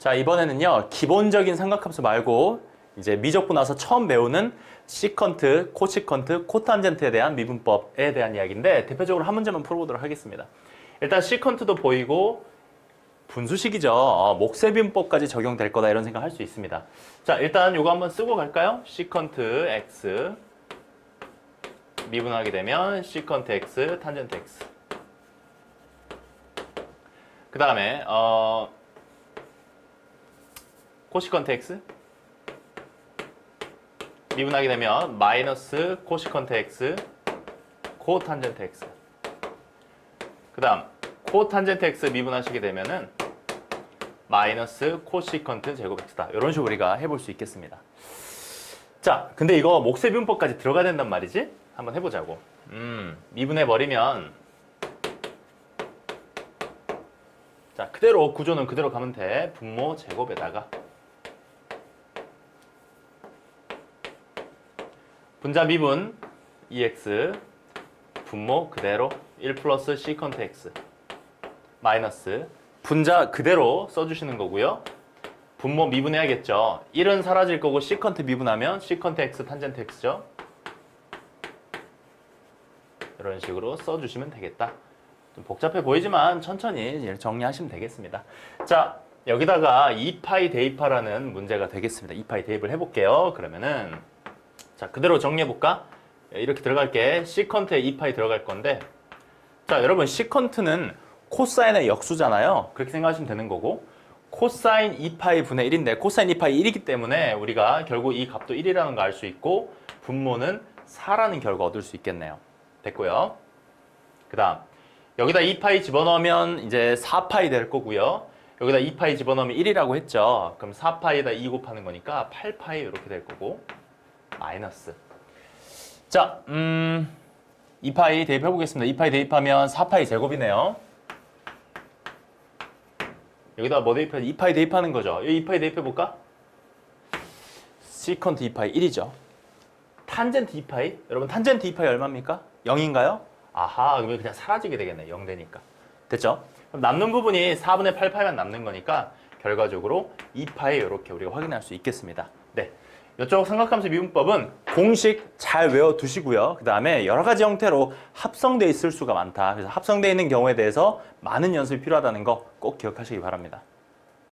자, 이번에는요, 기본적인 삼각함수 말고, 이제 미적분 나서 처음 배우는 시컨트, 코시컨트, 코탄젠트에 대한 미분법에 대한 이야기인데, 대표적으로 한 문제만 풀어보도록 하겠습니다. 일단 시컨트도 보이고, 분수식이죠. 어, 목세비분법까지 적용될 거다 이런 생각 할 수 있습니다. 자, 일단 이거 한번 쓰고 갈까요? 시컨트 x 미분하게 되면 시컨트 x, 탄젠트 x. 그 다음에 어, 코시컨트 x 미분하게 되면 마이너스 코탄젠트 x. 그 다음 코탄젠트 x 미분하시게 되면은 마이너스 코시컨트 제곱 x다. 이런 식으로 우리가 해볼 수 있겠습니다. 자, 근데 이거 목세비분법까지 들어가야 된단 말이지? 한번 해보자고. 음, 미분해 버리면 자, 그대로 구조는 그대로 가면 돼. 분모 제곱에다가 분자 미분 2x 분모 그대로 1 플러스 시컨트 x 마이너스 분자 그대로 써주시는 거고요. 분모 미분해야겠죠. 1은 사라질 거고 시컨트 미분하면 시컨트 x 탄젠트 x죠. 이런 식으로 써주시면 되겠다. 좀 복잡해 보이지만 천천히 정리하시면 되겠습니다. 자, 여기다가 2파이 대입하라는 문제가 되겠습니다. 2파이 대입을 해볼게요. 그러면은 자, 그대로 정리해볼까? 이렇게 들어갈게. 시컨트에 2파이 들어갈 건데 자, 여러분 시컨트는 코사인의 역수잖아요. 그렇게 생각하시면 되는 거고 코사인 2파이 분의 1인데 코사인 2파이 1이기 때문에 우리가 결국 이 값도 1이라는 거 알 수 있고 분모는 4라는 결과 얻을 수 있겠네요. 됐고요. 그 다음 여기다 2파이 집어넣으면 이제 4파이 될 거고요. 여기다 2파이 집어넣으면 1이라고 했죠. 그럼 4파이에다 2 곱하는 거니까 8파이 이렇게 될 거고 마이너스 자, 음 2파이 대입해 보겠습니다. 2파이 대입하면 4파이 제곱이네요. 여기다 뭐 대입해? 2파이 대입하는 거죠. 이 2파이 대입해 볼까? 시컨트 2파이 1이죠. 탄젠트 2파이? 여러분 탄젠트 2파이 얼마입니까? 0인가요? 아하, 그러면 그냥 사라지게 되겠네. 0 되니까. 됐죠? 그럼 남는 부분이 4분의 8파이만 남는 거니까 결과적으로 2파이 이렇게 우리가 확인할 수 있겠습니다. 네. 이쪽 삼각함수 미분법은 공식 잘 외워두시고요. 그 다음에 여러 가지 형태로 합성돼 있을 수가 많다. 그래서 합성돼 있는 경우에 대해서 많은 연습이 필요하다는 거 꼭 기억하시기 바랍니다.